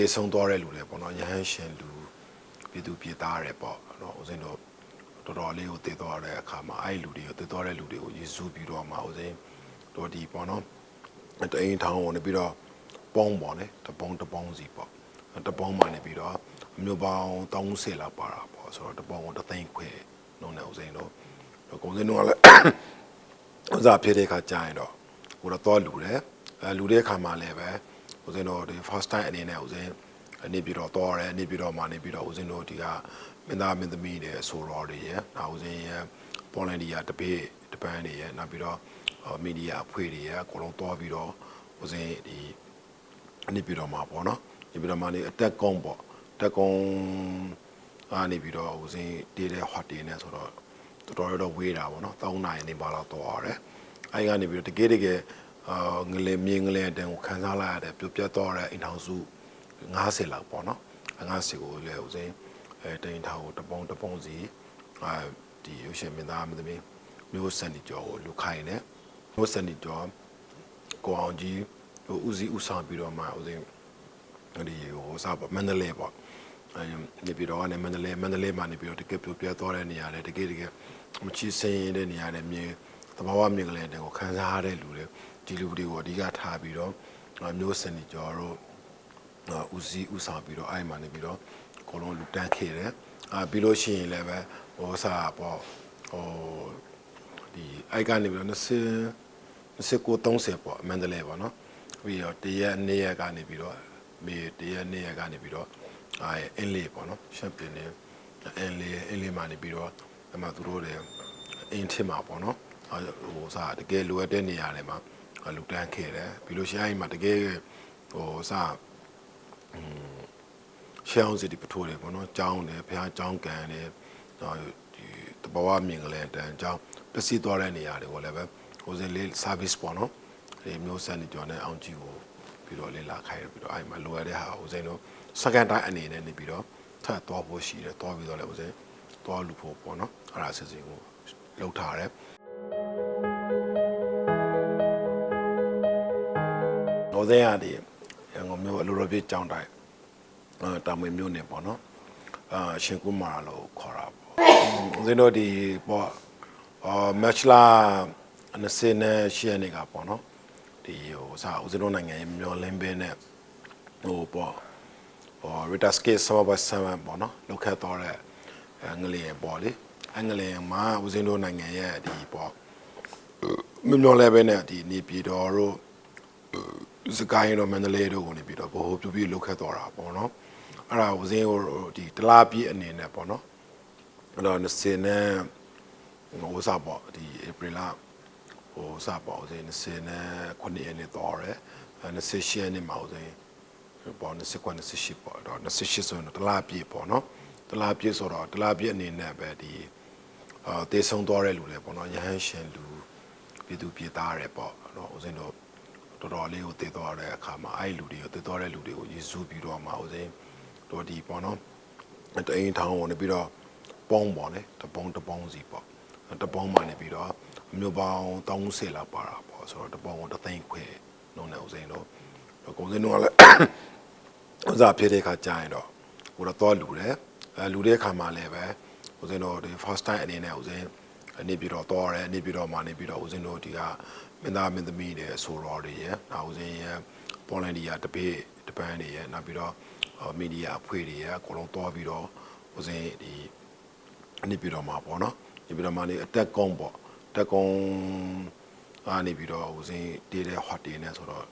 တေဆုံးသွားတဲ့လူတွေပေါ့နော်ရဟန်းရှင်လူပြည်သူပြည်သားတွေပေါ့နော်ဦးဇင်းတို့တော်တော်လေးကိုတည်သွားတဲ့အခါမှာအဲ့ဒီလူတွေကိုတည်သွားတဲ့လူတွေကိုယေရှုပြီးတော့မှဦးဇင်းတို့ဒီပေါ့နော်တအိမ်ထောင်ဝင်ပြီးတော့ပုံးပေါ့လေတပုံးတပုံးစီပေါ့တပုံးမှနေပြီးတော့အမျိုးပေါင်း30လောက်ပါတာပေါ့ဆိုတော့တပုံးကိုတသိန်းခွဲလုံးနေဦးဇင်းတို့ကိုဦးဇင်းတို့ကလည်းဥစားဖြစ်တဲ့အခါကြာရင်တော့ကိုတော့တော့လူတယ်အဲလူတဲ့အခါမှာလည်းပဲ ဦးဇင်းတို့ဒီ first time အနေနဲ့ဦးဇင်းနေပြီးတော့တော့ရဲနေပြီးတော့မှနေပြီးတော့ဦးဇင်းတို့ဒီကမင်းသားမင်းသမီးတွေဆိုတော်တွေရယ်နောက်ဦးဇင်းရဲ့ပေါ်လန်ဒီယာတပိတပန်းတွေရယ်နောက်ပြီးတော့မီဒီယာအဖွဲ့တွေရယ်အကုန်လုံးတော့ပြီးတော့ဦးဇင်းဒီနေပြီးတော့မှပေါ့နော်နေပြီးတော့မှနေအတက်ကုန်းပေါ့တက်ကုန်းအားနေပြီးတော့ဦးဇင်းတည်တဲ့ဟော့တယ်နဲ့ဆိုတော့တော်တော်တော့ဝေးတာပေါ့နော်၃နိုင်နေပါတော့တော့ရတယ်အဲဒီကနေပြီးတော့တကယ်တကယ် အာငလေမြင်းငလေတန်ကိုခန်းစားလိုက်ရတဲ့ပြုတ်ပြတ်တော့တဲ့အိမ်ထောင်စု90လောက်ပေါ့နော်90ကိုလည်းဦးစင်းအဲတိန်ထောင်ကိုတပုံတပုံစီအဲဒီရုပ်ရှင်မင်းသားမသမီးမျိုးစံဒီကျော်ကိုလူခိုင်နေမျိုးစံဒီကျော်ကိုအောင်ကြီးဟိုဦးစီးဦးဆောင်ပြီးတော့မှဦးစင်းဒီဟိုစားပေါ့မန္တလေးပေါ့အဲဒီပြည်တော်ကနေမန္တလေးမန္တလေးမှာနေပြီးတော့တကယ်ပြပြသွားတဲ့နေရာတွေတကယ်တကယ်မချီစင်းတဲ့နေရာတွေမြေသဘာဝမြင်ကလေးတွေကိုခံစားရတဲ့လူတွေ ဒီလူတွေကိုအဓိကထားပြီးတော့မျိုးစင်ကြီးကျော်တို့ဦးစီးဦးဆောင်ပြီးတော့အဲ့မှာနေပြီးတော့အကုန်လုံးလူတန်းခဲ့တယ်အာပြီးလို့ရှိရင်လည်းပဲဟိုစားပေါ့ဟိုဒီအဲ့ကနေပြီးတော့20 29 30ပေါ့မန္တလေးပေါ့နော်ပြီးတော့တရက်နေ့ရက်ကနေပြီးတော့မေတရက်နေ့ရက်ကနေပြီးတော့အဲအင်းလေးပေါ့နော်ရှမ်ပီယံနဲ့အင်းလေးအင်းလေးမှာနေပြီးတော့အမှသူတို့တွေအင်းထစ်မှာပေါ့နော်အဲဟိုစားတကယ်လိုအပ်တဲ့နေရာတွေမှာ လူတန်းခဲ့တယ်ပြီးလို့ရှိရင်အဲ့မှာတကယ်ဟိုစားရှောင်းစီဒီပထိုးတယ်ပေါ့နော်ကြောင်းတယ်ဘုရားကြောင်းကန်တယ်ဒီတဘဝမြင်ကလေးတန်းကြောင်းပစ္စည်းသွားတဲ့နေရာတွေကိုလည်းပဲဟိုစင်လေး service ပေါ့နော်ဒီမျိုးစံနေကြောင်းနဲ့အောင်ကြည့်ကိုပြီးတော့လေ့လာခိုင်းပြီးတော့အဲ့မှာလိုရတဲ့ဟာဟိုစင်တို့ second time အနေနဲ့နေပြီးတော့ထပ်သွားဖို့ရှိတယ်သွားပြီးတော့လည်းဟိုစင်သွားလူဖို့ပေါ့နော်အဲ့ဒါစစ်စစ်ကိုလောက်ထားတယ် စင်ရဒီရန်ကုန်မြို့အလိုလိုပြကြောင်းတိုင်းအာတာမွေမြို့နယ်ပေါ့နော်အာရှင်ကုမာလို့ခေါ်တာပေါ့ဦးဇင်းတို့ဒီပေါ့အာမက်ချလာ20နဲ့ရှီယနေကပေါ့နော်ဒီဟိုစာဦးဇင်းတို့နိုင်ငံရဲ့မျောလင်းပေးနဲ့ဟိုပေါ့ဟို Rita Skate Summer by Summer ပေါ့နော်လောက်ခတ်တော့တဲ့အင်္ဂလိပ်ပေါ့လေအင်္ဂလိပ်မှာဦးဇင်းတို့နိုင်ငံရဲ့ဒီပေါ့မမျောလဲပဲနဲ့ဒီနေပြည်တော်တို့ စကိုင်းတို့မန္တလေးတို့ကိုနေပြီးတော့ဘိုးပြပြလောက်ခတ်တော့တာပေါ့နော်အဲ့ဒါဦးဇင်းကိုဒီတလားပြည့်အနေနဲ့ပေါ့နော်အဲ့တော့20နဲ့ဟိုစားပေါ့ဒီ April လဟိုစားပေါ့ဦးဇင်း20နဲ့9ရက်နေ့တော့ရဲ28ရက်နေ့မှာဦးဇင်းပေါ့29 28ပေါ့တော့28ဆိုရင်တလားပြည့်ပေါ့နော်တလားပြည့်ဆိုတော့တလားပြည့်အနေနဲ့ပဲဒီအာတေဆုံးသွားတဲ့လူတွေပေါ့နော်ရဟန်းရှင်လူပြည်သူပြည်သားတွေပေါ့နော်ဦးဇင်းတို့ တော်တော်လေးကိုတည်သွားတဲ့အခါမှာအဲ့ဒီလူတွေကိုတည်သွားတဲ့လူတွေကိုယေရှုပြီးတော့မှဦးဇင်းတို့ဒီပေါ့နော်တအိမ်ထောင်ဝင်ပြီးတော့ပုံးပေါ့လေတပုံးတပုံးစီပေါ့တပုံးမှနေပြီးတော့မြို့ပေါင်း30လောက်ပါတာပေါ့ဆိုတော့တပုံးကိုတသိန်းခွဲလုံးနေဦးဇင်းတို့ကိုဦးဇင်းတို့ကလည်းဥစားဖြစ်တဲ့အခါကြာရင်တော့ကိုတော့တော့လူတယ်အဲလူတဲ့အခါမှာလည်းပဲဦးဇင်းတို့ဒီ first time အနေနဲ့ဦးဇင်းနေပြီးတော့တော့ရဲနေပြီးတော့မှနေပြီးတော့ဦးဇင်းတို့ဒီက မင်းသားမင်းသမီးတွေဆိုတော်တွေရယ်နောက်ဦးဇင်းရဲ့ပေါ်လန်ဒီယာတပိတပန်းတွေရယ်နောက်ပြီးတော့မီဒီယာအဖွဲ့တွေရယ်အကုန်လုံးတော့ပြီးတော့ဦးဇင်းဒီနေပြီးတော့မှပေါ့နော်နေပြီးတော့မှနေအတက်ကုန်းပေါ့တက်ကုန်းအားနေပြီးတော့ဦးဇင်းတည်တဲ့ဟော့တယ်နဲ့ဆိုတော့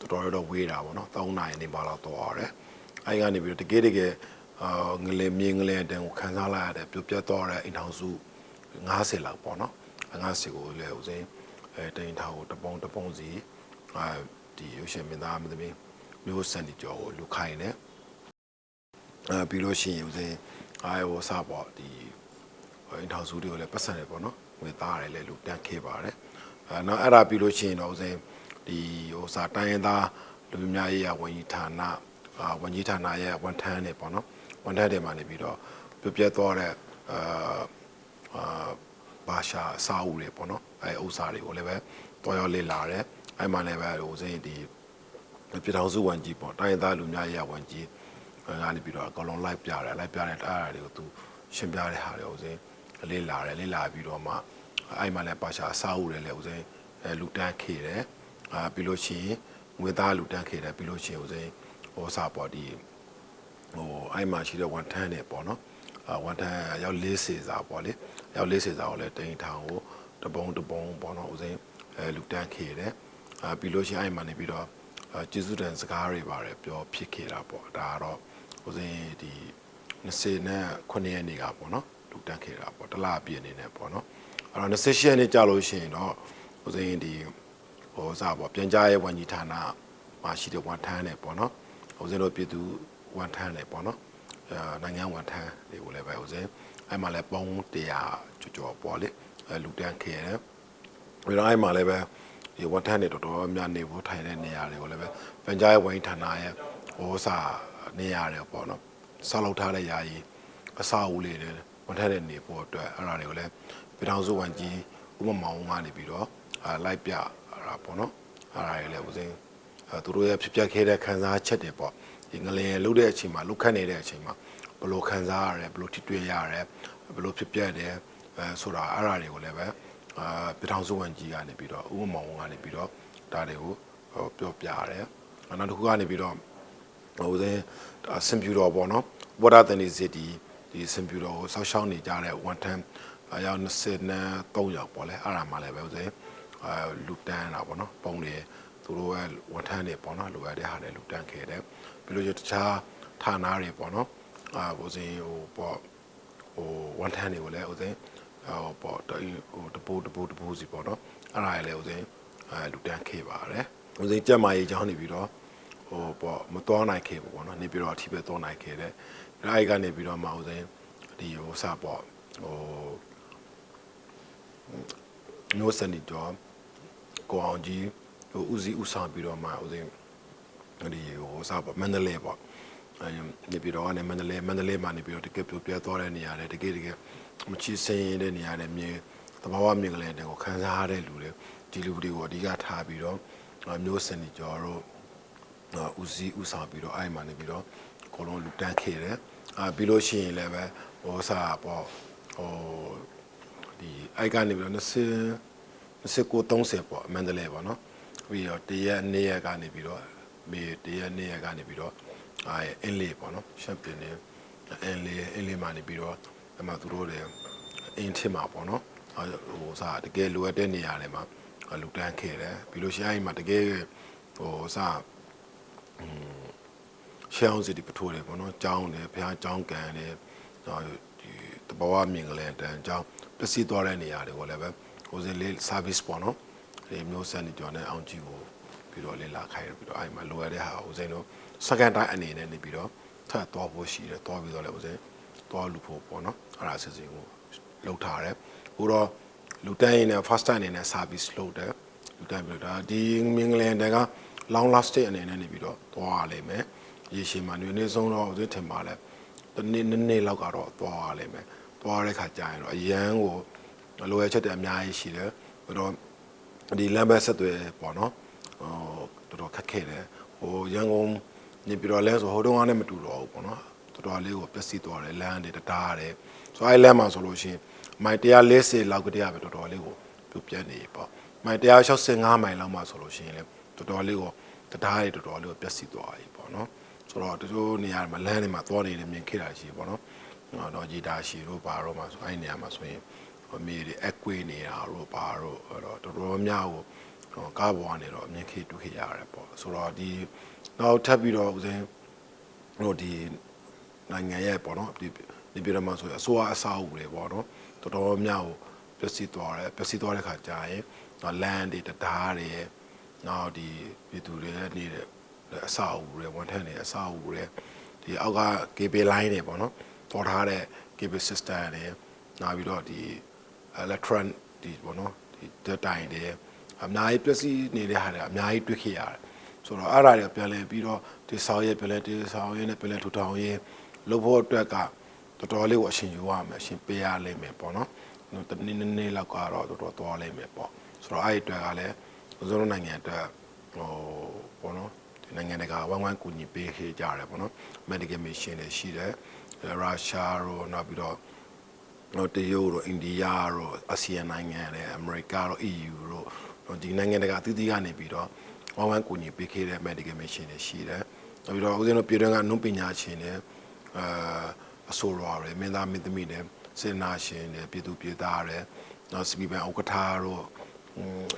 တော်တော်တော့ဝေးတာပေါ့နော်၃နိုင်နေပါတော့တော့ရတယ်အဲဒီကနေပြီးတော့တကယ်တကယ်အာငလေမြင်းငလေတန်ကိုခန်းစားလိုက်ရတဲ့ပြုတ်ပြတ်တော့တဲ့အိမ်ထောင်စု90လောက်ပေါ့နော်90ကိုလည်းဦးစင်း အဲတိန်ထောင်ကိုတပုံတပုံစီအဲဒီရုပ်ရှင်မင်းသားမသမီးမျိုးစံဒီကျော်ကိုလူခိုင်နေအဲပြီးလို့ရှိရင်ဦးစင်းအဲဟိုစပေါ့ဒီအိမ်ထောင်စုတွေကိုလည်းပတ်စံတယ်ပေါ့နော်ငွေသားရတယ်လည်းလူတန်းခဲ့ပါတယ်အဲနောက်အဲ့ဒါပြီးလို့ရှိရင်တော့ဦးစင်းဒီဟိုစာတိုင်းရင်းသားလူမျိုးများရေးရဝန်ကြီးဌာနအာဝန်ကြီးဌာနရဲ့ဝန်ထမ်းတွေပေါ့နော်ဝန်ထမ်းတွေမှာနေပြီးတော့ပြပြသွားတဲ့အာအာ ဘာရှာအစာအုပ်တွေပေါ့နော်အဲဥစ္စာတွေကိုလည်းပဲတော်ရောလေ့လာတယ်အဲ့မှာလည်းပဲဟိုစိဒီပြည်ထောင်စုဝန်ကြီးပေါ့တိုင်းရင်းသားလူမျိုးရေးဝန်ကြီးကနေပြီးတော့အကောင်လုံးလိုက်ပြတယ်လိုက်ပြတဲ့အဲ့အရာတွေကိုသူရှင်းပြတဲ့ဟာတွေဥစဉ်လေးလာတယ်လေးလာပြီးတော့မှအဲ့မှာလည်းပါရှာအစားအုပ်တယ်လေဥစဉ်အဲလူတန်းခေတယ်အာပြီးလို့ရှိရင်ငွေသားလူတန်းခေတယ်ပြီးလို့ရှိရင်ဥစဉ်ဟိုစာပေါ်ဒီဟိုအဲ့မှာရှိတဲ့ဝန်ထမ်းတွေပေါ့နော်အာ ဝန်ထမ်းရောက်40စာပေါ့လေရောက်40စာကိုလည်းတင်ထောင်ကိုတပုံတပုံပေါ့နော်ဥစဉ်အဲလူတန်းခေတယ်အာပြီးလို့ရှိရင်အဲ့မှာနေပြီးတော့အဲကျေးဇူးတင်စကားတွေပါတယ်ပြောဖြစ်ခဲ့တာပေါ့ဒါကတော့ဦးစင်းဒီ20နဲ့9ရက်နေ့ကပေါ့နော်လူတက်ခဲ့တာပေါ့တစ်လပြည့်အနေနဲ့ပေါ့နော်အဲ့တော့28ရက်နေ့ကြာလို့ရှိရင်တော့ဦးစင်းဒီဟိုစားပေါ့ပြန်ကြားရေးဝန်ကြီးဌာနမှာရှိတဲ့ဝန်ထမ်းတွေပေါ့နော်ဦးစင်းတို့ပြည်သူဝန်ထမ်းတွေပေါ့နော်အဲ နိုင်ငံဝန်ထမ်းတွေကိုလည်းပဲဦးစင်းအဲ့မှာလည်းပုံ100ကျော်ကျော်ပေါ့လေအဲလူတက်ခဲ့တယ်ပြီးတော့အဲ့မှာလည်းပဲဒီဝန်ထမ်းတွေတော်တော်များနေဖို့ထိုင်တဲ့နေရာတွေကိုလည်းပဲပန်ကြားရေးဝန်ကြီးဌာနရဲ့ဟိုစာနေရာတွေပေါ့နော်ဆောက်လုပ်ထားတဲ့ယာယီအဆောက်အဦလေးတွေဝန်ထမ်းတွေနေဖို့အတွက်အဲ့ဒါတွေကိုလည်းပြည်ထောင်စုဝန်ကြီးဥပမာအောင်ကနေပြီးတော့အာလိုက်ပြအဲ့ဒါပေါ့နော်အဲ့ဒါတွေလည်းဦးစင်းအဲသူတို့ရဲ့ဖြစ်ပျက်ခဲ့တဲ့ခံစားချက်တွေပေါ့ဒီငလင်လှုပ်တဲ့အချိန်မှာလှုပ်ခတ်နေတဲ့အချိန်မှာ ဘယ်လိုခံစားရလဲဘယ်လိုထိတွေ့ရလဲဘယ်လိုဖြစ်ပျက်တယ်အဲဆိုတာအဲ့ဒါတွေကိုလည်းပဲအာပြည်ထောင်စုဝန်ကြီးကနေပြီးတော့ဥပမာဝန်ကနေပြီးတော့ဒါတွေကိုဟိုပြောပြရတယ်။နောက်တစ်ခုကနေပြီးတော့ဟိုစင်စင်ပြူတော်ပေါ့နော်။ဝဒတန်ဒီစီတီဒီစင်ပြူတော်ကိုဆောက်ရှောက်နေကြတဲ့ဝန်ထမ်းအယောက်20နဲ့3ယောက်ပေါ့လေအဲ့ဒါမှလည်းပဲဥစဉ်အာလူတန်းတာပေါ့နော်။ပုံတွေသူတို့ရဲ့ဝန်ထမ်းတွေပေါ့နော်လိုရတဲ့ဟာတွေလူတန်းခဲ့တယ်။ပြီးလို့ရတခြားဌာနတွေပေါ့နော်။ အာဥစဉ်ဟိုပေါ့ဟိုဝန်ထမ်းတွေကိုလည်းဥစဉ်ဟိုပေါ့တဟိုတပိုးတပိုးတပိုးစီပေါ့နော်အဲ့ဒါလည်းဦးစင်းအဲလူတန်းခေပါတယ်ဦးစင်းကြက်မာရေးချောင်းနေပြီးတော့ဟိုပေါ့မတော်နိုင်ခေပေါ့နော်နေပြီးတော့အထိပဲတော်နိုင်ခေတယ်အဲ့ဒီကနေပြီးတော့မှဦးစင်းဒီဟိုစပေါ့ဟိုမျိုးစနီတော့ကိုအောင်ကြီးဟိုဦးစီးဦးဆောင်ပြီးတော့မှဦးစင်းဒီဟိုစပေါ့မန္တလေးပေါ့အဲ နေပြီးတော့ကနေမန္တလေးမန္တလေးမှာနေပြီးတော့တကယ်ပြပြသွားတဲ့နေရာလေတကယ်တကယ်မချီစင်းရင်တဲ့နေရာလေမြေတဘာဝမြင်ကလေးတွေကိုခံစားရတဲ့လူတွေဒီလူတွေကိုအဓိကထားပြီးတော့မျိုးစနီကျော်တို့ဦးစီးဦးဆောင်ပြီးတော့အဲ့မှာနေပြီးတော့အကုန်လုံးလူတန်းခဲ့တယ်အာပြီးလို့ရှိရင်လည်းပဲဟိုစားပေါ့ဟိုဒီအဲ့ကနေပြီးတော့20 29 30ပေါ့မန္တလေးပေါ့နော်ပြီးတော့တရက်နေ့ရက်ကနေပြီးတော့မေတရက်နေ့ရက်ကနေပြီးတော့ အာအင်းလေးပေါ့နော်ရှမ်ပီယံနေအင်းလေးအင်းလေးမှာနေပြီးတော့အမှသူတို့လည်းအင်းထစ်မှာပေါ့နော်ဟိုစားတကယ်လိုအပ်တဲ့နေရာတွေမှာလူတန်းခဲ့တယ်ပြီးလို့ရှိရင်အဲ့မှာတကယ်ဟိုစားရှောင်းစီဒီပထိုးတယ်ပေါ့နော်ကြောင်းတယ်ဘုရားကြောင်းကန်တယ်ဒီတဘောဝမြင်ကလေးတန်းကြောင်းပစ္စည်းသွားတဲ့နေရာတွေကိုလည်းပဲဟိုစင်လေး service ပေါ့နော်ဒီမျိုးဆက်နေကြောင်းနဲ့အောင်ကြည့်ကို ပြီးတော့လေးလာခိုင်းပြီးတော့အဲ့မှာလိုရတဲ့ဟာဟိုစင်တို့ second time အနေနဲ့နေပြီးတော့ထပ်သွားဖို့ရှိတယ်သွားပြီးတော့လည်းဟိုစင်သွားလူဖို့ပေါ့နော်အဲ့ဒါအစီအစဉ်ကိုလုပ်ထားတယ်ဟိုတော့လူတန်းရင်နဲ့ first time အနေနဲ့ service လုပ်တယ်လူတန်းပြီးတော့ဒီမင်္ဂလန်တက long lasting အနေနဲ့နေပြီးတော့သွားရလိမ့်မယ်ရေရှည်မှာနေနေဆုံးတော့ဒီထင်ပါလဲတနေ့နည်းနည်းလောက်ကတော့သွားရလိမ့်မယ်သွားတဲ့ခါကျရင်တော့အရန်ကိုလိုရချက်တွေအများကြီးရှိတယ်ဘယ်တော့ဒီလမ်းဘက်ဆက်တွေပေါ့နော် ဟိုတော်တော်ခက်ခဲတယ်ဟိုရန်ကုန်နေပြီးတော့လဲဆိုဟိုတုန်းကလည်းမတူတော့ဘူးပေါ့နော်တော်တော်လေးကိုပျက်စီးသွားတယ်လမ်းတွေတတားတယ်ဆိုအဲ့လမ်းမှာဆိုလို့ရှိရင်မိုင်140လောက်ကတည်းကပဲတော်တော်လေးကိုပြုတ်ပြတ်နေပေါ့မိုင်165မိုင်လောက်မှဆိုလို့ရှိရင်လည်းတော်တော်လေးကိုတတားတွေတော်တော်လေးကိုပျက်စီးသွားပြီပေါ့နော်ဆိုတော့တချို့နေရာမှာလမ်းတွေမှာသွားနေတယ်မြင်ခဲ့တာရှိပေါ့နော်တော့ဂျီတာရှိတို့ဘာတော့မှဆိုအဲ့နေရာမှာဆိုရင်အမေတွေအကွေးနေတာတို့ဘာတို့အဲ့တော့တော်တော်များကို ကားပေါ်ကနေတော့မြင်ခဲ့တွေ့ခဲ့ရတယ်ပေါ့ဆိုတော့ဒီနောက်ထပ်ပြီးတော့ဦးစင်းတို့ဒီနိုင်ငံရဲ့ပေါ့နော်ဒီဒီပြည်တော်မှာဆိုအစိုးရအဆောက်အဦတွေပေါ့နော်တော်တော်များကိုပျက်စီးသွားတယ်ပျက်စီးသွားတဲ့ခါကျရင်လမ်းတွေတရားတွေနောက်ဒီပြည်သူတွေနေတဲ့အဆောက်အဦတွေဝန်ထမ်းတွေအဆောက်အဦတွေဒီအောက်က cable line တွေပေါ့နော်ပေါ်ထားတဲ့ cable system တွေနောက်ပြီးတော့ဒီ electron ဒီပေါ့နော်ဒီတိုင်တွေ အများကြီးပျက်စီးနေတဲ့ဟာတွေအများကြီးတွေ့ခဲ့ရတယ်ဆိုတော့အဲ့ဒါတွေပြန်လဲပြီးတော့ဒီဆောင်ရဲပြန်လဲဒီဆောင်ရဲနဲ့ပြန်လဲထူထောင်ရဲလုပ်ဖို့အတွက်ကတော်တော်လေးကိုအရှင်ယူရမယ်အရှင်ပေးရလိမ့်မယ်ပေါ့နော်တနည်းနည်းလောက်ကတော့တော်တော်သွားလိမ့်မယ်ပေါ့ဆိုတော့အဲ့ဒီအတွက်ကလည်းကျွန်တော်နိုင်ငံအတွက်ဟိုပေါ့နော်ဒီနိုင်ငံတကာဝိုင်းဝိုင်းကူညီပေးခဲ့ကြတယ်ပေါ့နော် medical mission တွေရှိတယ်ရုရှားရောနောက်ပြီးတော့တော့တရုတ်တို့အိန္ဒိယတို့အာဆီယံနိုင်ငံတွေအမေရိကတို့ EU တို့တော့ ဒီနိုင်ငံတကာအသီးသီးကနေပြီးတော့ဝိုင်းဝိုင်းကူညီပေးခဲ့တဲ့ medical mission တွေရှိတယ်။နောက်ပြီးတော့ဦးဇင်းတို့ပြည်တွင်းကနုပညာရှင်တွေအာအဆိုတော်တွေမင်းသားမင်းသမီးတွေစေနာရှင်တွေပြည်သူပြည်သားတွေနောက်စပီပန်ဥက္ကဋ္ဌတို့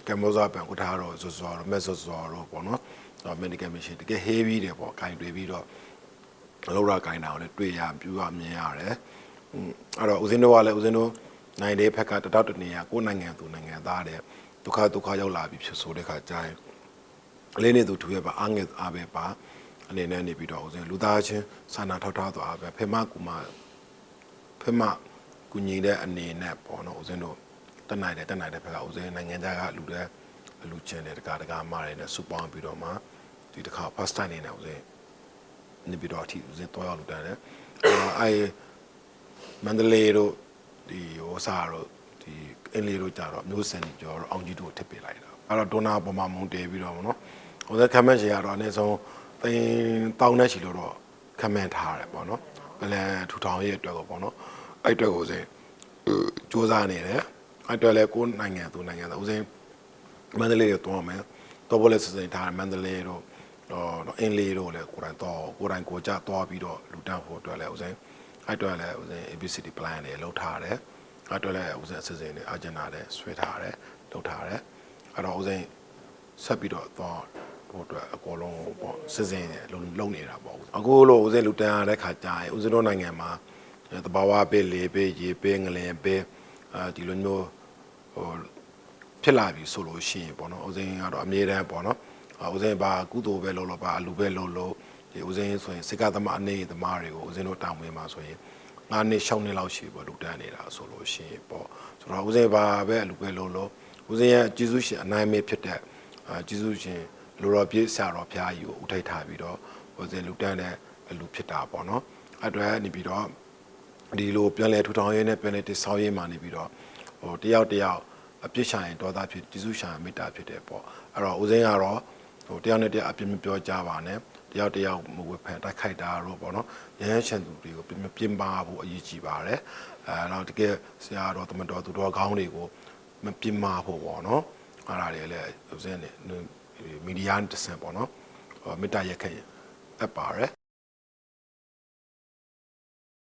ကမ္ဘောဇာပန်ဥက္ကဋ္ဌတို့ဇောဇောတို့မက်ဇောဇောတို့ပေါ့နော်။ medical mission တကယ် heavy တွေပေါ့ခိုင်တွေပြီးတော့အလောက်ရကိုင်းတာကိုလည်းတွေ့ရပြူရမြင်ရတယ်။อืมအဲ့တော့ဦးဇင်းတို့ကလည်းဦးဇင်းတို့နိုင်တဲ့ဖက်ကတတောက်တနေရကိုယ်နိုင်ငံသူနိုင်ငံသားတဲ့ ဒုက္ခဒုက္ခရောက်လာပြီဖြစ်ဆိုတဲ့ခါကျရင်အလေးနေသူသူရဲ့ပါအငယ်အားပဲပါအနေနဲ့နေပြီးတော့ဦးဇင်းလူသားချင်းစာနာထောက်ထားသွားပဲဖေမကူမဖေမကူညီတဲ့အနေနဲ့ပေါ့နော်ဦးဇင်းတို့တက်နိုင်တယ်တက်နိုင်တဲ့ဖက်ကဦးဇင်းနိုင်ငံသားကလူတဲ့လူချင်းတဲ့တကာတကာမတွေနဲ့စုပေါင်းပြီးတော့မှဒီတစ်ခါ first time နေနဲ့ဦးဇင်းနေပြီးတော့အထီဦးစင်းတော့ရောက်လို့တန်းတယ်အဲအဲမန္တလေးတို့ဒီဟိုစားတို့ ဒီအင်းလေးတို့ကြတော့မျိုးစံကြောတော့အောင်ကြီးတို့ထစ်ပေးလိုက်တာအဲ့တော့ဒေါနာပေါ်မှာမုံတဲပြီးတော့ဗောနော်ဟိုသက်ခမန့်ရှေကတော့အနည်းဆုံးသိန်းတောင်းနဲ့ချီလို့တော့ခမန့်ထားရတယ်ပေါ့နော်ပလန်ထူထောင်ရဲ့အတွက်ကိုပေါ့နော်အဲ့အတွက်ကိုစင်းစူးစမ်းနေတယ်အဲ့အတွက်လည်းကိုယ်နိုင်ငံသူနိုင်ငံသားဦးစင်းမန္တလေးကိုတွားမယ်တော့ဘောလဲစစင်ထားတယ်မန္တလေးတို့တော့အင်းလေးတို့လည်းကိုယ်တိုင်တော့ကိုယ်တိုင်ကိုကြတွားပြီးတော့လူတန်းဖို့အတွက်လည်းဥစဉ်အဲ့အတွက်လည်းဥစဉ် ABCD plan တွေလောက်ထားတယ် အဲ့အတွက်လည်းဥစဉ်အစစင်တွေ agenda တွေဆွဲထားတယ်လောက်ထားတယ်အဲ့တော့ဥစဉ်ဆက်ပြီးတော့တော့ဟိုအတွက်အကုန်လုံးပေါ့စစင်လုံလုံနေတာပေါ့အခုလို့ဥစဉ်လူတန်းရတဲ့ခါကြာရင်ဥစဉ်တို့နိုင်ငံမှာတဘာဝပေးလေပေးရေပေးငလင်ပေးအဲဒီလိုမျိုးဟိုဖြစ်လာပြီဆိုလို့ရှိရင်ပေါ့နော်ဦးစင်းကတော့အမြဲတမ်းပေါ့နော်အာဦးစင်းဘာကုသိုလ်ပဲလုပ်လို့ဘာအလူပဲလုပ်လို့ဒီဦးစင်းဆိုရင်စိတ်ကသမားအနေသမားတွေကိုဦးစင်းတို့တောင်းဝင်มาဆိုရင် ငါးနှစ်ရှောင်းနှစ်လောက်ရှိပေါ့လူတန်းနေတာဆိုလို့ရှိရင်ပေါ့ဆိုတော့ဦးစင်းဘာပဲအလူပဲလုပ်လို့ဦးစင်းရဲ့ကျေးဇူးရှင်အနိုင်မေဖြစ်တဲ့အာကျေးဇူးရှင်လူတော်ပြည့်ဆရာတော်ဘုရားကြီးကိုဥထိတ်ထားပြီးတော့ဦးစင်းလူတန်းတဲ့အလူဖြစ်တာပေါ့နော်အဲ့အတွက်နေပြီးတော့ဒီလိုပြန်လဲထူထောင်ရေးနဲ့ပြန်လဲတည်ဆောက်ရေးမှာနေပြီးတော့ဟိုတယောက်တယောက်အပြစ်ရှာရင်ဒေါသဖြစ်ကျေးဇူးရှာရင်မေတ္တာဖြစ်တယ်ပေါ့အဲ့တော့ဦးစင်းကတော့ဟိုတယောက်နဲ့တယောက်အပြစ်မပြောကြပါနဲ့တ ယောက်တယောက်မဝေဖန်တိုက်ခိုက်တာတော့ပေါ့နော်ရဟန်းချန်သူတွေကိုပြင်းပြင်းပါဖို့အရေးကြီးပါတယ်အဲတော့တကယ်ဆရာတော်တမတော်သူတော်ကောင်းတွေကိုမပြင်းပါဖို့ပေါ့နော်အဲ့ဒါတွေလည်းဦးစင်းနဲ့မီဒီယာနဲ့တစ်ဆင့်ပေါ့နော်ဟိုမေတ္တာရက်ခဲ့အပ်ပါတယ်